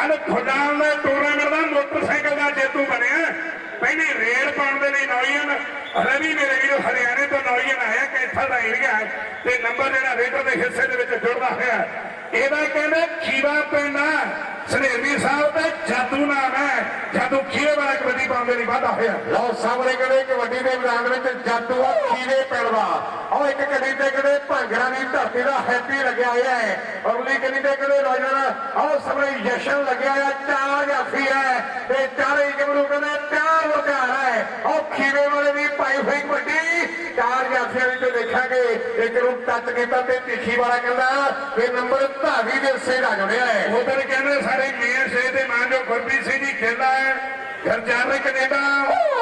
ਕੱਲ ਖੁਦਾਨ ਦਾ ਟੂਰਨਾਮੈਂਟ ਦਾ, ਮੋਟਰਸਾਈਕਲ ਦਾ ਜੇਤੂ ਬਣਿਆ। ਪਹਿਲੀ ਰੇਡ ਪਾਉਣ ਦੇ ਲਈ ਨੌਜਵਾਨ ਰਵੀ ਮੇਰੇ ਵੀਰੋ, ਹਰਿਆਣੇ ਤੋਂ ਨੌਜਵਾਨ ਆਇਆ ਕੈਥਾ ਦਾ ਏਰੀਆ ਤੇ ਨੰਬਰ ਜਿਹੜਾ ਰੇਡਰ ਦੇ ਹਿੱਸੇ ਦੇ ਵਿੱਚ ਜੁੜਦਾ ਹੋਇਆ। ਇਹਦਾ ਕਹਿੰਦੇ ਖੀਵਾ ਪਿੰਡ ਆ। ਸਨੇਰਵੀ ਸਾਹਿਬ ਦਾ ਜਾਦੂ ਨਾਮ ਹੈ। ਜਾਦੂ ਖੀਵੇ ਵਾਲਾ ਕਬੱਡੀ ਪਾਉਂਦੇ ਲਈ ਵਾਧਾ ਹੋਇਆ। ਲਓ, ਸਾਹਮਣੇ ਕਹਿੰਦੇ, ਕਬੱਡੀ ਦੇ ਮੈਦਾਨ ਵਿੱਚ ਜਾਦੂ ਆ ਖੀਵੇ ਪੈਣਵਾ ਉਹ ਇੱਕ ਕਦੀ ਤੇ ਕਹਿੰਦੇ ਭਾਂਗੜਾ ਦੀ ਧਰਤੀ ਦਾ ਹੈਪੀ ਲੱਗਿਆ ਹੋਇਆ ਹੈ। ਅਗਲੀ ਕਦੀ ਤੇ ਕਹਿੰਦੇ ਨੌਜਵਾਨ ਆਹ ਸਾਹਮਣੇ ਜਸ਼ਨ ਲੱਗਿਆ ਹੋਇਆ ਚਾਰ ਜਾਫੀ ਹੈ। ਤੇ ਚਾਰੇ ਹੀ ਕਹਿੰਦੇ ਚਾਰ ਵਕਾਰ ਹੈ। ਉਹ ਖੀਵੇ ਵਾਲੇ ਦੀ ਪਾਈ ਹੋਈ ਕਬੱਡੀ ਚਾਰ ਜਾਫੀਆਂ ਵਿੱਚ ਦੇਖਾਂਗੇ। ਇੱਕ ਨੂੰ ਟੱਚ ਕੀਤਾ ਤੇ ਤਿੱਖੀ ਵਾਲਾ ਕਹਿੰਦਾ ਇਹ ਨੰਬਰ ਧਾਵੀ ਦੇ ਸੇ ਦਾ ਜੁੜਿਆ ਹੈ ਉਧਰ ਕਹਿੰਦੇ ਸਾਡੇ ਮੀਆਂ ਸ਼ੇਖ ਦੇ ਮਾਂ ਜੋ ਗੁਰਪ੍ਰੀਤ ਸਿੰਘ ਜੀ ਖੇਲਾ ਹੈ। ਗਰਜਾਨ ਕੈਨੇਡਾ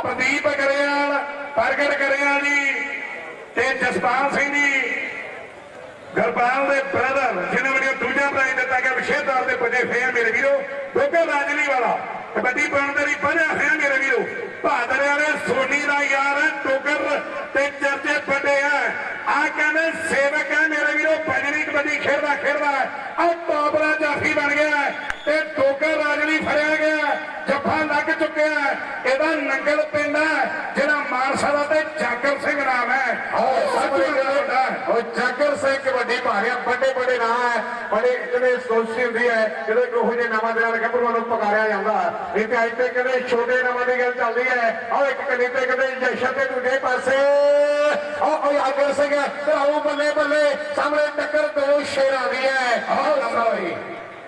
ਪ੍ਰਦੀਪ ਕਰਿਆਲ ਪ੍ਰਗਟ ਕਰਿਆਲ ਜੀ। ਤੇ ਜਸਪਾਲ ਸਿੰਘ ਜੀ, ਗਰਪਾਲ ਦੇ ਬ੍ਰਦਰ ਜਿਹਨਾਂ ਵੱਲੋਂ ਦੂਜਾ ਪ੍ਰਾਈਜ਼ ਦਿੱਤਾ ਗਿਆ ਵਿਸ਼ੇਸ਼ ਤੌਰ ਤੇ ਪੁੱਜੇ ਹੋਏ ਮੇਰੇ ਵੀਰੋ। ਦੋਗੇ ਰਾਜਲੀ ਵਾਲਾ, ਕਬੱਡੀ ਪਾਉਣ ਦੇ ਲਈ ਵਧਿਆ ਹੋਇਆ ਮੇਰੇ ਵੀਰੋ। ਬਹਾਦਰ ਵਾਲੇ ਸੋਨੀ ਦਾ ਯਾਰ ਹੈ ਟੋਕਰ ਤੇ ਚਰਚੇ ਵੱਡੇ ਆ। ਆ ਕਹਿੰਦੇ ਸੇਵਕ ਹੈ ਮੇਰੇ ਵੀਰੋ ਭਜਨੀ ਕਬੱਡੀ ਖੇਡਦਾ ਖੇਡਦਾ ਆ ਟੋਪਰਾ ਦਾ ਜਾਫੀ ਬਣ ਗਿਆ। ਹੈ ਤੇ ਟੋਕਰ ਰਾਜਲੀ ਫੜਿਆ ਗਿਆ। ਜੱਫਾ ਲੱਗ ਚੁੱਕਿਆ ਹੈ। ਇਹਦਾ ਨੰਗਲ ਪਿੰਡ ਹੈ ਜਿਹੜਾ ਮਾਨਸਾ ਦਾ ਤੇ ਜਾਗਰ ਸਿੰਘ ਨਾਮ ਹੈ। ਉਹ ਸੱਚੂ ਸਾਹਮਣੇ ਦਾ ਉਹ ਜਾਗਰ ਸਿੰਘ ਕਬੱਡੀ ਪਾ ਰਿਹਾ ਵੱਡੇ ਵੱਡੇ ਨਾਂ ਹੈ ਬੜੇ ਜਿਹੜੇ ਸੋਚੀ ਹੁੰਦੀ ਹੈ ਜਿਹੜੇ ਕੋਹ ਜੇ ਨਾਮਾਂ ਦੇ ਨਾਲ ਗੱਭਰੂਆਂ ਨੂੰ ਪਕਾਰਿਆ ਜਾਂਦਾ। ਇਹ ਤੇ ਅੱਜ ਤੇ ਕਹਿੰਦੇ ਛੋਟੇ ਨਾਮਾਂ ਦੀ ਗੱਲ ਚੱਲਦੀ ਹੈ ਆਹ ਇੱਕ ਕਨੀ ਤੇ ਕਹਿੰਦੇ ਜਸ਼ਨ ਦੇ ਦੂਜੇ ਪਾਸੇ। ਉਹ ਉਹ ਜਾਗਰ ਸਿੰਘ ਤੇ ਆਉ ਬੱਲੇ ਬੱਲੇ ਸਾਹਮਣੇ ਟੱਕਰ ਦੋ ਸ਼ੇਰਾਂ ਦੀ ਹੈ ਆਹ ਲੰਬਾਈ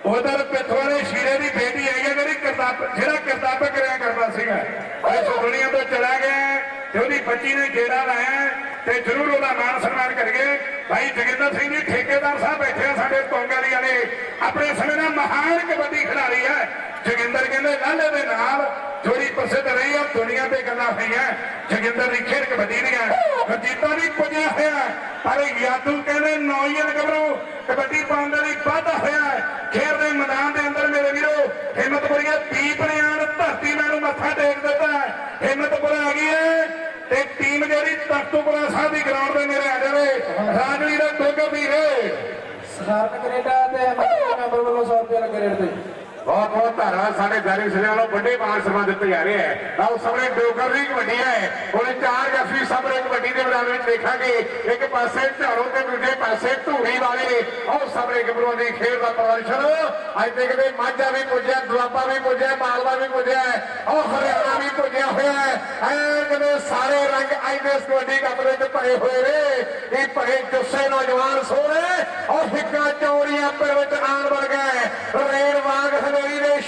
ਉਧਰ ਪਿੱਥਵਾਲੇ ਸ਼ੀਰੇ ਦੀ ਬੇਟੀ ਜਿਹੜਾ ਕਰਤੱਵ ਕਰਿਆ ਕਰਦਾ ਸੀਗਾ ਇਹ ਦੁਨੀਆ ਤੋਂ ਚਲਾ ਗਿਆ ਤੇ ਉਹਦੀ ਬੱਚੀ ਨੇ ਗੇੜਾ ਲਾਇਆ ਤੇ ਜ਼ਰੂਰ ਉਹਦਾ ਮਾਨ ਸਨਮਾਨ ਕਰੀਏ ਭਾਈ ਜਗਿੰਦਰ ਸਿੰਘ ਜੀ, ਠੇਕੇਦਾਰ ਸਾਹਿਬ ਬੈਠੇ ਆ ਸਾਡੇ ਕੋਂਗਾਲੀ ਵਾਲੇ। ਆਪਣੇ ਸਮੇਂ ਦਾ ਮਹਾਨ ਕਬੱਡੀ ਖਿਡਾਰੀ ਹੈ। ਜਗਿੰਦਰ ਕਹਿੰਦੇ, ਲਾਲੇ ਦੇ ਨਾਲ ਜੋੜੀ ਪ੍ਰਸਿੱਧ ਰਹੀ ਆ ਦੁਨੀਆ ਤੇ ਗੱਲਾਂ ਹੋਈਆਂ। ਜਗਿੰਦਰ ਦੀ ਖੇਡ ਕਬੱਡੀ ਦੀਆਂ। ਰਜੀਤਾ ਵੀ ਪੁੱਜਿਆ ਹੋਇਆ। ਪਰ ਯਾਦੂ ਕਹਿੰਦੇ ਨੌਜਵਾਨ ਗੱਭਰੂ, ਕਬੱਡੀ ਪਾਉਣ ਦੇ ਲਈ ਵਾਧਾ ਹੋਇਆ ਖੇਡ ਦੇ ਮੈਦਾਨ ਦੇ ਅੰਦਰ ਮੇਰੇ ਵੀਰੋ, ਹਿੰਮਤਪੁਰੀਆ ਦੀਪ ਨੇ ਆਣ ਧਰਤੀ ਨੂੰ ਮੱਥਾ ਟੇਕ ਦਿੱਤਾ ਹੈ। ਹਿੰਮਤਪੁਰ ਆ ਗਈ ਹੈ ਤੇ ਟੀਮ ਜਿਹੜੀ ਤਖਤੂਪੁਰਾ ਸਾਹਿਬ ਦੀ ਗਰਾਊਂਡ ਦੇ ਨੇੜੇ ਆ ਜਾਵੇ। ਰਾਜਵੀਰ ਦੇ ਟੋਕਰ ਦੀ ਸਧਾਰਨ ਕੈਨੇਡਾ ਤੇ ਐਮਐਸਪੀ ਮੈਂਬਰ ਵੱਲੋਂ 100 ਰੁਪਏ ਲੱਗੇ ਰੇਟ ਤੇ। ਬਹੁਤ ਬਹੁਤ ਧੰਨਵਾਦ। ਸਾਡੇ ਦਾਰੀ ਸਨੇ ਵੱਲੋਂ ਵੱਡੇ ਮਾਨ ਸਨਮਾਨ ਦਿੱਤੇ ਜਾ ਰਹੇ ਹੈ। ਆਓ ਸਾਹਮਣੇ ਡੋਗਰ ਦੀ ਕਬੱਡੀ ਹੈ। ਹੁਣ ਚਾਰ ਜਫੀ ਸਾਹਮਣੇ ਕਬੱਡੀ ਦੇ ਮੈਦਾਨ ਵਿੱਚ ਦੇਖਾਂਗੇ। ਇੱਕ ਪਾਸੇ ਝਾੜੋ ਤੇ ਦੂਜੇ ਪਾਸੇ ਧੂੜੀ ਵਾਲੇ। ਆਓ ਸਾਹਮਣੇ ਗੱਭਰੂਆਂ ਦੀ ਖੇਡ ਦਾ ਪ੍ਰਦਰਸ਼ਨ। ਅੱਜ ਦੇਖਦੇ ਮਾਝਾ ਵੀ ਪੁੱਜਿਆ, ਦੁਆਬਾ ਵੀ ਪੁੱਜਿਆ, ਮਾਲਵਾ ਵੀ ਪੁੱਜਿਆ ਉਹ ਹਰਿਆਣਾ ਵੀ ਪੁੱਜਿਆ ਹੋਇਆ ਹੈ। ਐ ਸਾਰੇ ਰੰਗ ਅੱਜ ਦੇ ਇਸ ਕਬੱਡੀ ਕੱਪ ਵਿੱਚ ਭਰੇ ਹੋਏ ਨੇ। ਇਹ ਭਰੇ ਜੁੱਸੇ ਨੌਜਵਾਨ ਸੋਹਣੇ। ਉਹ ਹਿੱਕਾਂ ਚੌੜੀਆਂ ਪਿੰਡ ਵਿੱਚ ਆਣ ਵਰਗਾ ਗਏ ਵਾਂਗ ਹਨੇਰੀ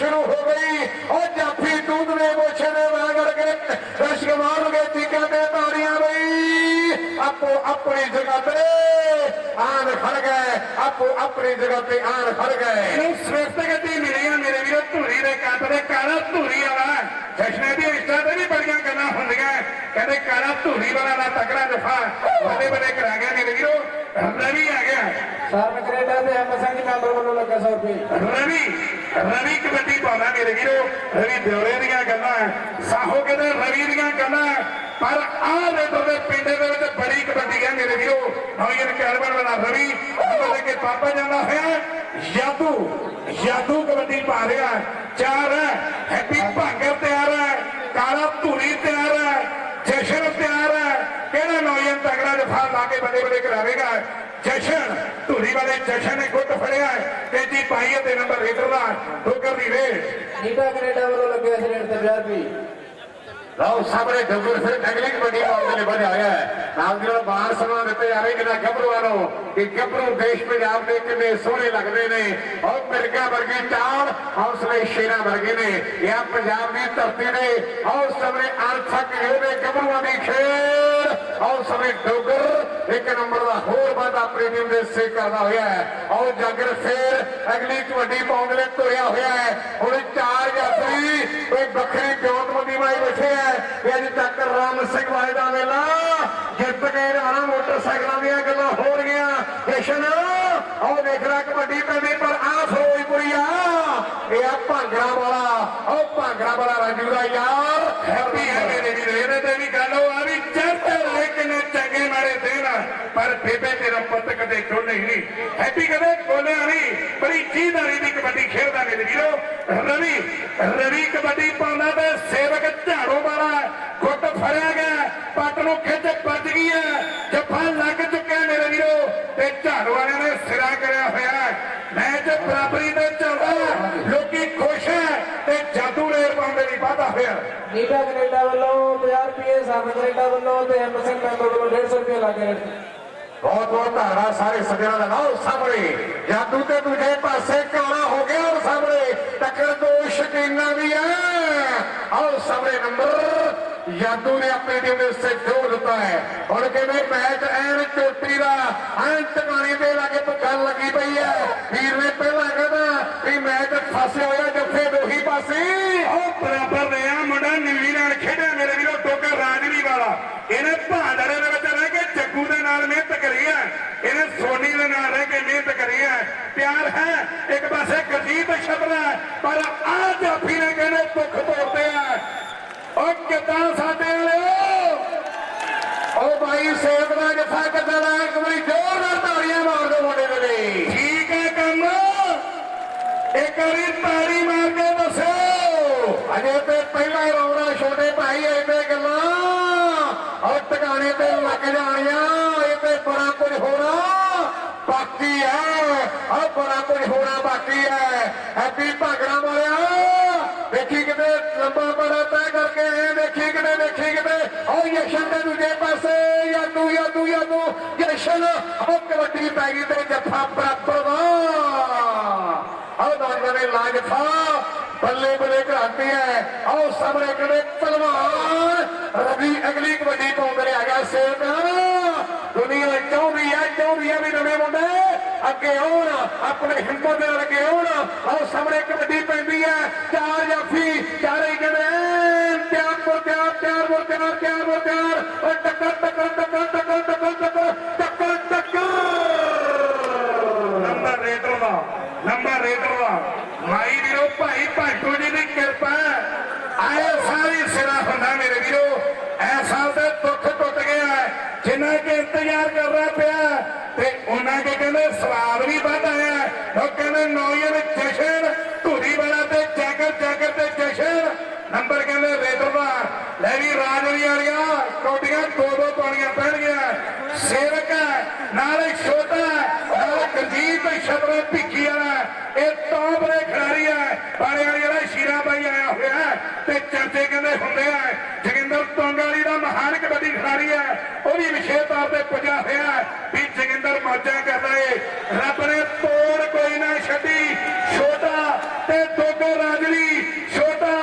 ਸ਼ੁਰੂ ਹੋ ਗਈ। ਉਹ ਜਾਫੀ ਦੂਧ ਦੇ ਮੋਛੇ ਦੇ ਵਾਂਗੜ ਕੇ ਦਰਸ਼ਕ ਮਾਰਨਗੇ ਚੀਕਾਂ ਤੇ ਤਾੜੀਆਂ ਬਈ। ਆਪੋ ਆਪਣੀ ਜਗ੍ਹਾ ਤੇ ਆਣ ਖੜ ਗਏ। ਆਪੋ ਆਪਣੀ ਜਗ੍ਹਾ ਤੇ ਆਣ ਖੜ ਗਏ। ਇਹਨੂੰ ਸਵਿਫਟ ਗੱਡੀ ਮਿਲੀ ਆ ਮੇਰੇ ਵੀਰੋ ਧੂਰੀ ਦੇ ਕੱਟ ਦੇ ਕਾਲਾ ਧੂਰੀ ਵਾਲਾ। ਜਸ਼ਨੇ ਦੀ ਇੰਸਟਾ ਤੇ ਵੀ ਬੜੀਆਂ ਗੱਲਾਂ ਹੁੰਦੀਆਂ। ਕਹਿੰਦੇ ਕਾਲਾ ਧੂਰੀ ਵਾਲਾ ਦਾ ਤਕੜਾ ਦਫਾ ਵੱਡੇ ਵੱਡੇ ਕਰਾ ਗਿਆ ਮੇਰੇ ਵੀਰੋ। ਰਵੀ ਆ ਗਿਆ। ਸਧਾਰਨ ਕੈਨੇਡਾ ਤੇ ਐਮਐਸਪੀ ਮੈਂਬਰ ਵੱਲੋਂ ਲੱਗਾ 100 ਰੁਪਏ। ਰਵੀ ਰਵੀ ਕਬੱਡੀ ਪਾਉਂਦਾ ਮੇਰੇ ਵੀਰੋ ਰਵੀ ਦਿਉਰੇ ਦੀਆਂ ਗੱਲਾਂ ਸਾਹੋ ਕਹਿੰਦੇ ਰਵੀ ਦੀਆਂ ਗੱਲਾਂ ਪਰ ਆਹ ਰੇਡਰ ਦੇ ਪਿੰਡ ਦੇ ਵਿੱਚ ਬੜੀ ਕਬੱਡੀ ਹੈ ਮੇਰੇ ਵੀਰੋ ਨੌਜਵਾਨ ਕੈਰਬਨ ਵਾਲਾ ਰਵੀ ਉਹਦੇ ਕੇ ਪਾਪਾ ਜਾਂਦਾ ਹੋਇਆ ਯਾਦੂ ਯਾਦੂ ਕਬੱਡੀ ਪਾ ਰਿਹਾ ਚਾਰ ਹੈ, ਹੈਪੀ ਭਾਂਗਰ ਤਿਆਰ ਹੈ, ਕਾਲਾ ਧੂਰੀ ਤਿਆਰ ਹੈ ਜਸ਼ਨ ਤਿਆਰ ਹੈ ਕਿਹੜਾ ਦਫਾ ਲਾ ਕੇ ਬੜੇ ਬੜੇ ਕਰਾਵੇਗਾ ਜਸ਼ਨ ਧੂਰੀ ਵਾਲੇ ਜਸ਼ਨ ਨੇ ਗੁੱਟ ਫੜਿਆ ਤੇਜੀ ਪਾਈ ਤੇ ਨੰਬਰ ਰੇਡਰ ਦਾ ਠੋਕਰ ਦੀ ਰੇਡ। ਨੀਟਾ ਕੈਨੇਡਾ ਵੱਲੋਂ ਲੱਗੇ ਇਸ ਰੇਟ ਤੇ 50 ਰੁਪਏ ਲਓ ਸਾਹਮਣੇ ਡੰਗਰ ਫਿਰ ਨਗਲੀ ਕਬੱਡੀ ਪਾਉਂਦੇ ਨੇ ਹੋਇਆ ਹੈ। ਨਾਲ ਦੀ ਨਾਲ ਬਾਹਰ ਸਮਾਂ ਦਿੱਤੇ ਜਾ ਰਹੇ ਕਿਨਾ ਗੱਭਰੂਆਂ ਨੂੰ ਕਿ ਗੱਭਰੂ ਦੇਸ਼ ਪੰਜਾਬ ਦੇ ਕਿੰਨੇ ਸੋਹਣੇ ਲੱਗਦੇ ਨੇ। ਔਰ ਮਿਰਗਾ ਵਰਗੀ ਚਾਲ ਹੌਸਲੇ ਸ਼ੇਰਾਂ ਵਰਗੇ ਨੇ। ਇਹ ਪੰਜਾਬ ਦੀ ਧਰਤੀ ਨੇ ਔਰ ਸਾਹਮਣੇ ਅਣਥੱਕ ਇਹਦੇ ਗੱਭਰੂਆਂ ਦੀ ਖੇਡ। ਔਰ ਸਾਹਮਣੇ ਡੋਗਰ, ਇੱਕ ਨੰਬਰ ਦਾ ਹੋਰ ਵਾਧਾ ਆਪਣੀ ਦੇ ਸੇ ਕਰਦਾ ਹੋਇਆ ਹੈ। ਔਰ ਜਾਗਰ ਫੇਰ ਅਗਲੀ ਕਬੱਡੀ ਪਾਉਣ ਲਈ ਤੁਰਿਆ ਹੋਇਆ ਹੈ। ਹੁਣ ਚਾਰ ਯਾਤਰੀ ਕੋਈ ਵੱਖਰੀ ਬਿਉਂਤਬੰਦੀ ਵਾਈ ਬੈਠੇ ਹੈ। ਵੀ ਅੱਜ ਤੱਕ ਰਾਮ ਸਿੰਘ ਵਾਲੇ ਦਾ ਵੇਲਾ ਜਿੱਤ ਕੇ ਰਾਣਾ ਮੋਟਰਸਾਈਕਲਾਂ ਦੀਆਂ ਗੱਲਾਂ ਹੋ ਰਹੀਆਂ। ਜਸ਼ਨ ਉਹ ਦੇਖ ਲੈ ਕਬੱਡੀ ਪੈਂਦੀ, ਪਰ ਆ ਫਿਰੋਜ਼ਪੁਰੀ ਆ। ਇਹ ਆ ਭਾਂਗੜਾ ਵਾਲਾ। ਉਹ ਭਾਂਗੜਾ ਵਾਲਾ ਰਾਜੂ ਦਾ ਯਾਰ ਹੈਪੀ ਹੈ ਮੇਰੇ ਵੀਰ ਇਹਦੇ ਤੇ ਵੀ ਗੱਲ ਉਹ ਆ ਵੀ ਚੜ੍ਹਦੇ ਲੇਕਿਨ ਚੰਗੇ ਮਾਰੇ ਦੇਣਾ ਪਰ ਬੇਬੇ ਤੇਰਾ ਪੁੱਤ ਕਦੇ ਖੋਲੇ ਹੀ ਨਹੀਂ। ਹੈਪੀ ਕਦੇ ਖੋਲਿਆ ਨਹੀਂ ਬੜੀ ਚੀਦਾਰੀ ਦੀ ਕਬੱਡੀ ਖੇਡਦਾ ਮੇਰੇ ਵੀਰੋ, ਰਵੀ ਰਵੀ ਕਬੱਡੀ ਪਾਉਂਦਾ ਤੇ ਸੇਵਕ ਝਾੜੋ ਵਾਲਾ ਗੁੱਟ ਫੜਿਆ ਗਿਆ, ਪੱਟ ਨੂੰ ਖਿੱਚ ਵੱਜ ਗਈ ਹੈ, ਜੱਫਾ ਲੱਗ ਚੁੱਕਿਆ ਮੇਰੇ ਵੀਰੋ, ਤੇ ਝਾੜੋ ਵਾਲਿਆਂ ਨੇ ਸਿਰਾ ਕਰਿਆ ਹੋਇਆ ਹੈ। ਮੈਚ ਬਰਾਬਰੀ ਤੇ ਚੱਲਦਾ ਲੋਕੀ ਖੁਸ਼ ਹੈ, ਤੇ ਜਾਦੂ ਰੇਡ ਪਾਉਂਦੇ ਲਈ ਵਾਧਾ ਹੋਇਆ। ਨੀਟਾ ਕੈਨੇਡਾ ਵੱਲੋਂ 50 ਰੁਪਏ ਸਨ ਕੈਨੇਡਾ ਵੱਲੋਂ ਤੇ ਐਮਸਨ ਮੈਂਬਰ ਵੱਲੋਂ 150 ਰੁਪਏ ਲੱਗੇ ਬਹੁਤ ਬਹੁਤ ਧਾਰਾ ਸਾਰੇ ਸੱਜਣਾ ਦਾ। ਲਓ ਸਾਹਮਣੇ, ਜਾਦੂ ਤੇ ਦੂਜੇ ਪਾਸੇ ਕਾਲਾ ਹੋ ਗਿਆ ਔਰ ਸਾਹਮਣੇ, ਟੱਕਰ ਦੋ ਸ਼ਕੀਨਾ ਵੀ ਹੈ ਆਓ ਸਾਹਮਣੇ ਨੰਬਰ, ਜਾਦੂ ਨੇ ਆਪਣੀ ਟੀਮ ਦੇ ਸੇ ਜੋੜ ਦਿੱਤਾ ਹੈ। ਹੁਣ ਕਿਵੇਂ ਮੈਚ ਐਨ ਚੋਟੀ ਦਾ ਐਨ ਟਿਕਾਣੇ ਤੇ ਲਾ ਕੇ ਪੱਕਣ ਲੱਗੀ ਪਈ ਹੈ। ਵੀਰ ਨੇ ਪਹਿਲਾਂ ਕਹਿੰਦਾ ਵੀ ਮੈਚ ਫਸਿਆ ਹੋਇਆ ਜੱਫੇ ਦੋਹੀ ਪਾਸੇ। ਉਹ ਬਰਾਬਰ ਰਿਹਾ ਮੁੰਡਾ ਨਿਊਜ਼ੀਲੈਂਡ ਖੇਡਿਆ ਮੇਰੇ ਵੀਰੋ ਟੋਕਰ ਰਾਜਵੀ ਵਾਲਾ ਇਹਨੇ ਭਾਂਡੜੇ ਦੇ ਵਿੱਚ ਰਹਿ ਕੇ ਜੱਗੂ ਦੇ ਨਾਲ ਮਿਹਨਤ ਕਰੀ ਹੈ। ਇਹਨੇ ਸੋਨੀ ਦੇ ਨਾਲ ਰਹਿ ਕੇ ਮਿਹਨਤ ਕਰੀ ਹੈ। ਪਿਆਰ ਹੈ। ਇੱਕ ਪਾਸੇ ਗਰਜੀਤ ਸ਼ਬਦ ਹੈ, ਪਰ ਆ ਜਾਫੀ ਨੇ ਕਹਿੰਦੇ ਦੁੱਖ ਤੋੜਦੇ ਆ। ਉਹ ਕਿਦਾਂ ਸਾਡੇ ਵਾਲਿਓ ਉਹ ਭਾਈ ਸੇਵਕ ਦਾ ਜੱਫਾ ਕਿੱਦਾਂ ਦਾ ਇੱਕ ਵਾਰੀ ਜ਼ੋਰਦਾਰ ਤਾੜੀਆਂ ਮਾਰ ਦਿਓ ਮੁੰਡੇ ਦੇ ਲਈ। ਠੀਕ ਹੈ ਕੰਮ। ਇੱਕ ਵਾਰੀ ਤਾੜੀ ਮਾਰ ਕੇ ਦੱਸੋ। ਅਜੇ ਤੇ ਪਹਿਲਾ ਰੌਣਾ ਛੋਟੇ ਭਾਈ, ਇਹ ਗੱਲਾਂ। ਔਰ ਟਿਕਾਣੇ ਤੇ ਲੱਗ ਜਾਣੀਆਂ ਇਹ ਤੇ ਬੜਾ ਕੁਝ ਹੋਣਾ ਬਾਕੀ ਹੈ ਔਰ ਬੜਾ ਕੁਝ ਹੋਣਾ ਬਾਕੀ ਹੈ ਹੈਪੀ ਭਾਗੜਾ ਵਾਲਿਆ ਦੇਖੀ ਕਿਤੇ ਲੰਬਾ ਬੜਾ ਤੈਅ ਕਰਕੇ ਆਏ ਦੇਖੀ ਕਿਤੇ ਦੇਖੀ ਕਿਤੇ। ਔਰ ਯਸ਼ਨ ਦੇ ਦੂਜੇ ਪਾਸੇ ਯਾਦੂ ਯਾਦੂ ਯਾਦੂ ਯਸ਼ਨ ਔਰ ਕਬੱਡੀ ਪੈ ਗਈ ਤੇ ਜੱਫਾ ਬਰਾਬਰ ਦਾ। ਆਓ ਨੌਜਵਾਨ ਨੇ ਲਾਜਫਾ ਬੱਲੇ ਬੱਲੇ ਕਰਾਂਦੀ ਹੈ ਆਓ ਸਾਹਮਣੇ ਕਿਹੜੇ ਪਹਿਲਵਾਨ ਰਵੀ ਅਗਲੀ ਕਬੱਡੀ ਪਾਉਂਦੇ ਨੇ ਆ ਗਿਆ ਸੇਵਕ। ਦੁਨੀਆ ਚਾਹੁੰਦੀ ਹੈ ਚਾਹੁੰਦੀ ਹੈ ਵੀ ਨਵੇਂ ਮੁੰਡੇ। ਅੱਗੇ ਆਉਣ ਆਪਣੇ ਹਿੰਮਤ ਦੇ ਨਾਲ ਅੱਗੇ ਆਉਣ ਆਓ ਸਾਹਮਣੇ ਕਬੱਡੀ ਪੈਂਦੀ ਹੈ, ਚਾਰ ਜਾਫੀ, ਚਾਰੇ ਕਹਿੰਦੇ ਤਿਆਰ ਬੋ ਤਿਆਰ ਤਿਆਰ ਬੋ ਤਿਆਰ ਤਿਆਰ ਬੋ ਤਿਆਰ ਓ ਟੱਕਰ ਟੱਕਰ ਟੱਕਰ ਟੱਕਰ ਟੱਕਰ ਟੱਕਰ ਟੱਕਰ ਟੱਕਰ। ਨੰਬਰ ਰੇਟਰ ਦਾ ਨੰਬਰ ਰੇਟਰ ਦਾ ਮਾਈ ਵੀਰੋ, ਭਾਈ ਭਾਟੂ ਜੀ ਦੀ ਕਿਰਪਾ ਆਏ ਸਾਰੀ ਸਿਰਾ ਹੁੰਦਾ ਮੇਰੇ ਵੀਰੋ ਐਸਾ ਤੇ ਦੁੱਖ ਟੁੱਟ ਗਿਆ ਹੈ। ਜਿੰਨਾ ਕਿ ਇੰਤਜ਼ਾਰ ਕਰਨਾ ਪਿਆ ਕਹਿੰਦੇ ਸਵਾਦ ਵੀ ਵੱਧ ਆਇਆ ਹੈ। ਉਹ ਕਹਿੰਦੇ ਨੌਜਵਾਨ ਜਸ਼ਨ ਧੂਰੀ ਵਾਲਾ ਤੇ ਜੈਕਰ ਜੈਕਰ ਤੇ ਜਸ਼ਨ। ਨੰਬਰ ਕਹਿੰਦੇ ਰੇਟਰ ਲੈ ਵੀ ਰਾਜਵੀ ਵਾਲੀਆਂ ਕੋਟੀਆਂ ਦੋ ਦੋ ਪਾਣੀਆਂ ਪੈਣਗੀਆਂ। ਸੇਵਕ ਨਾਲ ਛੋਟਾ ਨਾਲ ਗਰਜੀਤ ਸ਼ਬਦ ਭਿੱਖੀ ਵਾਲਾ ਇਹ ਟੌਪ ਦੇ ਖਿਡਾਰੀ ਹੈ। ਬਾਣੇ ਵਾਲੀ ਵਾਲਾ ਸ਼ੀਰਾ ਬਾਈ ਆਇਆ ਹੋਇਆ ਤੇ ਚਰਚੇ ਕਹਿੰਦੇ ਹੁੰਦੇ ਆ, ਜਗਿੰਦਰ ਤੋਂਗਾਲੀ ਦਾ ਮਹਾਨ ਕਬੱਡੀ ਖਿਡਾਰੀ ਹੈ। ਉਹ ਵੀ ਵਿਸ਼ੇਸ਼ ਤੌਰ ਤੇ ਪੁੱਜਾ ਹੋਇਆ ਮੌਜਾਂ ਕਰਦਾ ਏ। ਰੱਬ ਨੇ ਤੋੜ ਕੋਈ ਨਾ ਛੱਡੀ ਛੋਟਾ ਤੇ ਦੋਗੋ ਰਾਜਲੀ ਛੋਟਾ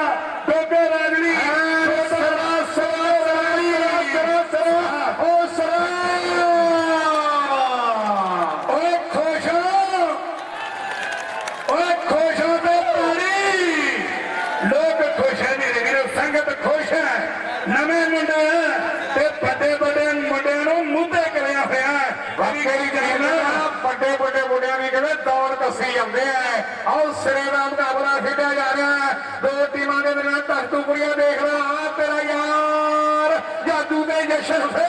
ਦੋਗੋ ਰਾਜਲੀ ਛੋਟਾ ਸਰਾ ਸਰਾ ਰਾਣੀ ਸਰਾ ਸਰਾ ਓ ਸਰਾ ਓਏ ਖੁਸ਼ ਹੋ ਓਏ ਖੁਸ਼ ਹੋ ਤੇ ਤਾੜੀ ਲੋਕ ਖੁਸ਼ ਹੈ ਮੇਰੇ ਵੀਰੋ ਸੰਗਤ ਖੁਸ਼ ਹੈ ਨਵੇਂ ਮੁੰਡੇ ਹੈ ਤੇ ਵੱਡੇ ਵੱਡੇ ਮੁੰਡਿਆਂ ਨੂੰ ਮੁੱਦੇ ਕਰਿਆ ਹੋਇਆ ਹੈ ਵਾਰੀ ਗਰੀ ਜਾਈਏ ਵੱਡੇ ਵੱਡੇ ਮੁੰਡਿਆਂ ਦੀ ਕਹਿੰਦੇ, ਦੌੜ ਕੱਸੀ ਜਾਂਦੇ ਆ। ਆਓ ਸਿਰੇ ਦਾ ਮੁਕਾਬਲਾ ਖੇਡਿਆ ਜਾ ਰਿਹਾ ਹੈ। ਦੋ ਟੀਮਾਂ ਦੇ ਦਰਮਿਆਨ ਧਰਤੂ ਕੁੜੀਆਂ ਦੇਖ ਰਹਾ ਆ ਤੇਰਾ ਯਾਰ, ਜਾਦੂ ਦੇ ਜਸ਼ਨ ਫੇ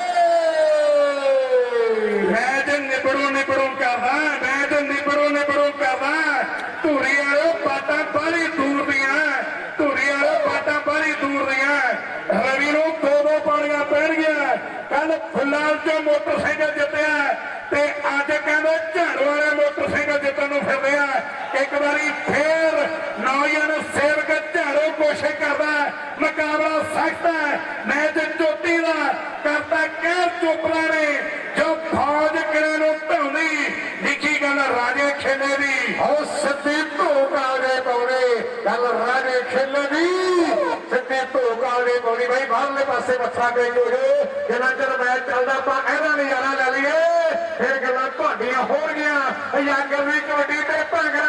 ਮੈਂ ਤੇ ਨਿਬੜੂ ਨਿਬੜੂ ਕਰਦਾ, ਮੈਂ ਤੇ ਨਿਬੜੂ ਨਿਬੜੂ ਕਰਦਾ। ਧੂਰੀ ਵਾਲੋ ਬਾਟਾਂ ਬਾਹਲੀ ਦੂਰ ਦੀਆਂ, ਧੂਰੀ ਵਾਲੋ ਬਾਟਾਂ ਬਾਹਲੀ ਦੂਰ ਦੀਆਂ। ਰਵੀ ਨੂੰ ਦੋ ਦੋ ਪਾਣੀਆਂ ਪੈਣਗੀਆਂ। ਕੱਲ ਫੁੱਲਾਂ ਚੋਂ ਮੋਟਰਸਾਈਕਲ ਜਿੱਤਿਆ ਤੇ ਅੱਜ ਕਹਿੰਦੇ ਝਾੜੂ ਵਾਲੇ ਮੋਟਰਸਾਈਕਲ ਜਿੱਤਣ ਨੂੰ ਫਿਰਦੇ ਆ ਇੱਕ ਵਾਰੀ ਫੇਰ ਨੌਜਵਾਨ ਸੇਵਕ ਝਾੜੂ ਕੋਸ਼ਿਸ਼ ਕਰਦਾ ਮੁਕਾਬਲਾ ਸਖਤ ਹੈ ਮੈਚ ਚੋਟੀ ਦਾ ਕਰਤਾ ਕਹਿ ਚੋਪੜਾ ਨੇ, ਜੋ ਫੌਜ ਕਿਰੇ ਨੂੰ ਢਾਉਂਦੀ ਲਿਖੀ ਗੱਲ ਰਾਜੇ ਖੇਲੇ ਦੀ। ਆਓ ਸਿੱਧੀ ਧੋਕ ਆ ਗਏ ਪੌੜੇ ਗੱਲ ਰਾਜੇ ਖੇਲੇ ਦੀ। ਸਿੱਧੀ ਧੋਕ ਆ ਗਏ ਪੌੜੀ ਭਾਈ ਬਾਹਰਲੇ ਪਾਸੇ ਮੱਥਾ ਟੇਕੋ ਜੋ। ਜਿੰਨਾ ਚਿਰ ਮੈਚ ਚੱਲਦਾ, ਆਪਾਂ ਇਹਦਾ ਨਜ਼ਾਰਾ ਲੈ ਲਈਏ। ਫਿਰ ਗੱਲਾਂ ਤੁਹਾਡੀਆਂ ਹੋਣਗੀਆਂ। ਯਾਗਰ ਵੀ ਕਬੱਡੀ ਤੇ ਭਾਂਗੜਾ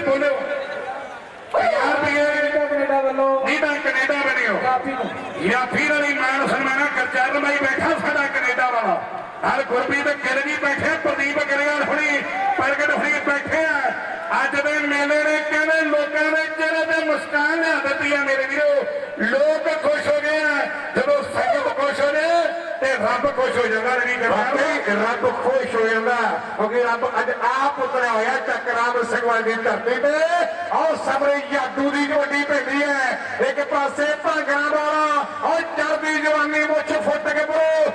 ਤੁਸੀਂ ਬੋਲੋ ਯਾਰ ਵੀ ਇਹ ਕੈਨੇਡਾ ਵੱਲੋਂ ਨਹੀਂ ਤਾਂ ਕੈਨੇਡਾ ਬਣਿਓ। ਜਾਂ ਫਿਰ ਅਲੀ ਮਾਨ ਸਨਮਾਨਾ ਕਰਚਰਨ ਬਾਈ ਬੈਠਾ ਸਾਡਾ ਕੈਨੇਡਾ ਵਾਲਾ। ਹਰ ਗੁਰਪ੍ਰੀਤ ਗਿੱਲ ਵੀ ਬੈਠੇ ਪ੍ਰਦੀਪ ਗਿੱਲ ਹੁਣੀ ਪ੍ਰਗਟ ਹੁਣੀ ਬੈਠੇ ਆ। ਅੱਜ ਦੇ ਮੇਲੇ ਨੇ ਕਹਿੰਦੇ ਲੋਕਾਂ ਦੇ ਚਿਹਰੇ ਤੇ ਮੁਸਕਾਨ ਆ ਦਿੱਤੀ ਆ ਮੇਰੇ ਵੀਰੋ। ਲੋਕ ਖੁਸ਼ ਹੋ ਗਏ ਆ। ਜਾਂਦਾ ਨਹੀਂ ਕਰਦਾ ਰੱਬ ਖੁਸ਼ ਹੋ ਜਾਂਦਾ ਕਿਉਂਕਿ ਰੱਬ ਅੱਜ ਆਪ ਉਤਰਿਆ ਹੋਇਆ ਚੱਕ ਰਾਮ ਸਿੰਘ ਦੀ ਧਰਤੀ ਤੇ ਆਹ ਸਾਹਮਣੇ ਜਾਦੂ ਦੀ ਵੱਡੀ ਪੈਂਦੀ ਹੈ ਇੱਕ ਪਾਸੇ ਭਾਂਗਾਂ ਵਾਲਾ ਉਹ ਚੜਦੀ ਜਵਾਨੀ ਮੁੱਛ ਫੁੱਟ ਕੇ ਬਰੋ